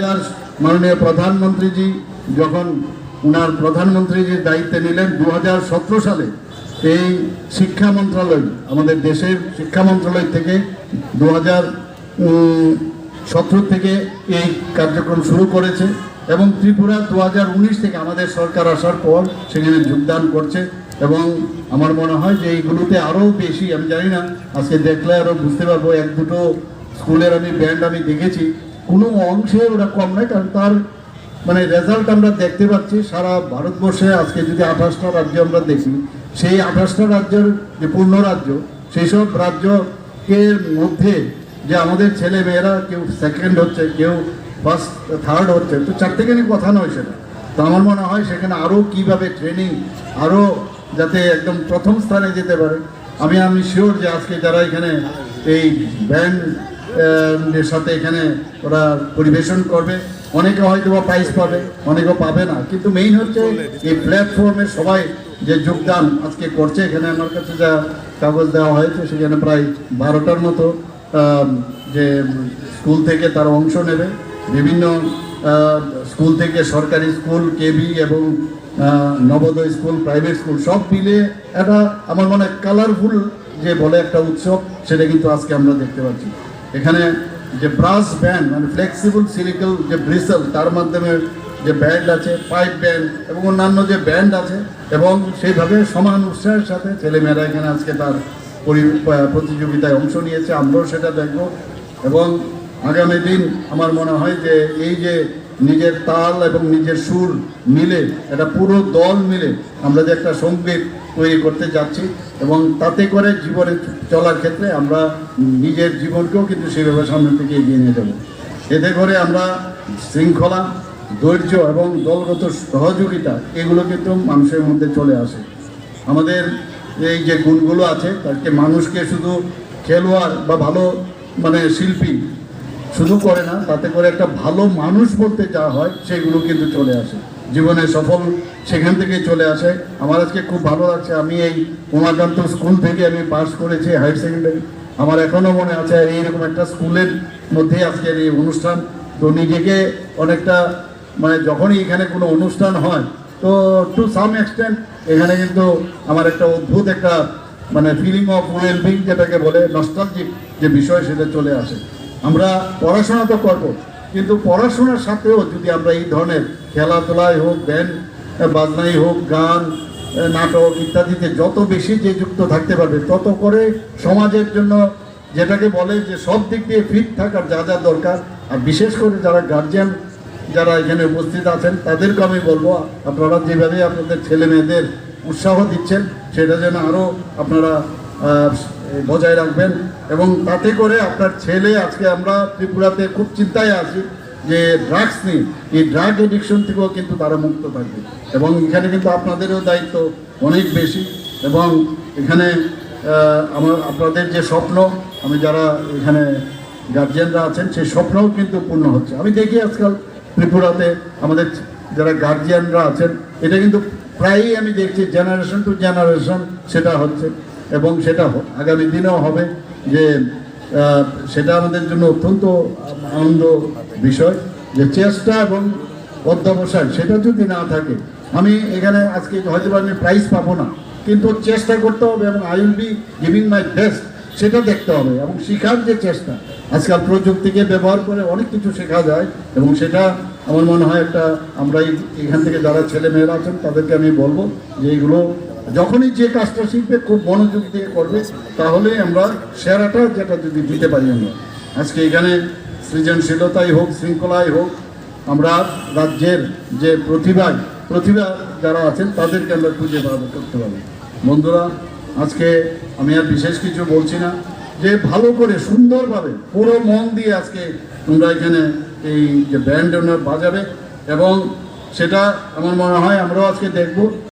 যার মাননীয় প্রধানমন্ত্রীজি যখন উনার প্রধানমন্ত্রীজির দায়িত্বে নিলেন দু হাজার সতেরো সালে, এই শিক্ষা মন্ত্রণালয় আমাদের দেশের শিক্ষা মন্ত্রণালয় থেকে দু হাজার সতেরো থেকে এই কার্যক্রম শুরু করেছে এবং ত্রিপুরা দু হাজার উনিশ থেকে আমাদের সরকার আসার পর সেখানে যোগদান করছে এবং আমার মনে হয় যে এইগুলোতে আরও বেশি, আমি জানি না, আজকে দেখলে আরও বুঝতে পারব, এক দুটো স্কুলের আমি ব্যান্ড আমি দেখেছি। কোনো অংশে ওরা কম নয়, কারণ তার মানে রেজাল্ট আমরা দেখতে পাচ্ছি সারা ভারতবর্ষে আজকে যদি আঠাশটা রাজ্য আমরা দেখি, সেই আঠাশটা রাজ্যের যে পূর্ণ রাজ্য, সেই সব রাজ্যের মধ্যে যে আমাদের ছেলে মেয়েরা কেউ সেকেন্ড হচ্ছে, কেউ ফার্স্ট থার্ড হচ্ছে, তো চারটেখানি কথা নয় সেটা। তো আমার মনে হয় সেখানে আরও কীভাবে ট্রেনিং আরও যাতে একদম প্রথম স্থানে যেতে পারে, আমি আমি শিওর যে আজকে যারা এখানে এই ব্যান্ড সাথে এখানে ওরা পরিবেশন করবে। অনেকে হয়তো বা প্রাইজ পাবে, অনেকে পাবে না। কিন্তু মেইন হচ্ছে এই প্ল্যাটফর্মে সবাই যে যোগদান আজকে করছে, এখানে আমার কাছে যা কাগজ দেওয়া হয়েছে, সেখানে প্রায় বারোটার মতো যে স্কুল থেকে তারা অংশ নেবে। বিভিন্ন স্কুল থেকে সরকারি স্কুল, কেবি এবং নবোদয় স্কুল প্রাইভেট স্কুল সব মিলে একটা আমার মনে হয় কালারফুল যে বলে একটা উৎসব, সেটা কিন্তু আজকে আমরা দেখতে পাচ্ছি। এখানে যে ব্রাস ব্যান্ড মানে ফ্লেক্সিবল সিলিকল যে ব্রিসেল তার মাধ্যমে যে ব্যান্ড আছে পাইপ ব্যান্ড এবং অন্যান্য যে ব্যান্ড আছে এবং সেইভাবে সমান উৎসাহের সাথে ছেলেমেয়েরা এখানে আজকে তার পরি- প্রতিযোগিতায় অংশ নিয়েছে। আমরাও সেটা দেখব এবং আগামী দিন আমার মনে হয় যে এই যে নিজের তাল এবং নিজের সুর মিলে, একটা পুরো দল মিলে আমরা যে একটা সংগীত তৈরি করতে যাচ্ছি এবং তাতে করে জীবনে চলার ক্ষেত্রে আমরা নিজের জীবনকেও কিন্তু সেইভাবে সামনের দিকে এগিয়ে নিয়ে যাব। এতে করে আমরা শৃঙ্খলা, ধৈর্য এবং দলগত সহযোগিতা এগুলো কিন্তু মানুষের মধ্যে চলে আসে। আমাদের এই যে গুণগুলো আছে তাকে মানুষকে শুধু খেলোয়াড় বা ভালো মানে শিল্পী শুধু করে না, তাতে করে একটা ভালো মানুষ বলতে যা হয় সেগুলো কিন্তু চলে আসে। জীবনে সফল সেখান থেকে চলে আসে। আমার আজকে খুব ভালো লাগছে, আমি এই উমাকান্ত স্কুল থেকে আমি পাস করেছি হায়ার সেকেন্ডারি। আমার এখনও মনে আছে এইরকম একটা স্কুলের মধ্যে আজকের এই অনুষ্ঠান। তো নিজেকে অনেকটা মানে যখনই এখানে কোনো অনুষ্ঠান হয়, তো টু সাম এক্সটেন্ট এখানে কিন্তু আমার একটা অদ্ভুত একটা মানে ফিলিং অফ ওয়েলবিং যেটাকে বলে নস্টালজিক যে বিষয় সেটা চলে আসে। আমরা পড়াশোনা তো করব, কিন্তু পড়াশোনার সাথেও যদি আমরা এই ধরনের খেলাধুলাই হোক ব্যান্ড বাজনাই হোক, গান নাটক ইত্যাদিতে যত বেশি যে যুক্ত থাকতে পারবে, তত করে সমাজের জন্য যেটাকে বলে যে সব দিক দিয়ে ফিট থাকার যা যা দরকার। আর বিশেষ করে যারা গার্জিয়ান যারা এখানে উপস্থিত আছেন, তাদেরকে আমি বলব, আপনারা যেভাবে আপনাদের ছেলে মেয়েদের উৎসাহ দিচ্ছেন, সেটা যেন আরও আপনারা বজায় রাখবেন এবং তাতে করে আপনার ছেলে আজকে আমরা ত্রিপুরাতে খুব চিন্তায় আছি যে ড্রাগস নিয়ে, এই ড্রাগ এডিকশন থেকেও কিন্তু তারা মুক্ত থাকবে। এবং এখানে কিন্তু আপনাদেরও দায়িত্ব অনেক বেশি। এবং এখানে আমার, আপনাদের যে স্বপ্ন, আমি যারা এখানে গার্জিয়ানরা আছেন, সেই স্বপ্নও কিন্তু পূর্ণ হচ্ছে। আমি দেখি আজকাল ত্রিপুরাতে আমাদের যারা গার্জিয়ানরা আছেন, এটা কিন্তু প্রায়ই আমি দেখছি জেনারেশন টু জেনারেশন সেটা হচ্ছে। এবং সেটা আগামী দিনেও হবে যে সেটা আমাদের জন্য অত্যন্ত আনন্দ বিষয় যে চেষ্টা এবং অধ্যবসায় সেটা যদি না থাকে, আমি এখানে আজকে হয়তো আমি প্রাইজ পাবো না, কিন্তু চেষ্টা করতে হবে এবং I will be giving my best সেটা দেখতে হবে এবং শেখার যে চেষ্টা, আজকাল প্রযুক্তিকে ব্যবহার করে অনেক কিছু শেখা যায় এবং সেটা আমার মনে হয় একটা আমরা এখান থেকে যারা ছেলে মেয়েরা আছেন তাদেরকে আমি বলব যে এইগুলো যখনই যে কাজটা শিখবে খুব মনোযোগ দিয়ে করবে তাহলে আমরা সেরাটা যেটা যদি দিতে পারি আমরা। আজকে এখানে সৃজনশীলতাই হোক, শৃঙ্খলাই হোক, আমরা রাজ্যের যে প্রতিভায় প্রতিভা যারা আছেন, তাদেরকে আমরা খুঁজে বার করতে পারব বন্ধুরা, আজকে আমি আর বিশেষ কিছু বলছি না। যে ভালো করে, সুন্দরভাবে, পুরো মন দিয়ে আজকে তোমরা এখানে এই যে ব্যান্ড ওনার বাজাবে এবং সেটা আমার মনে হয় আমরাও আজকে দেখব।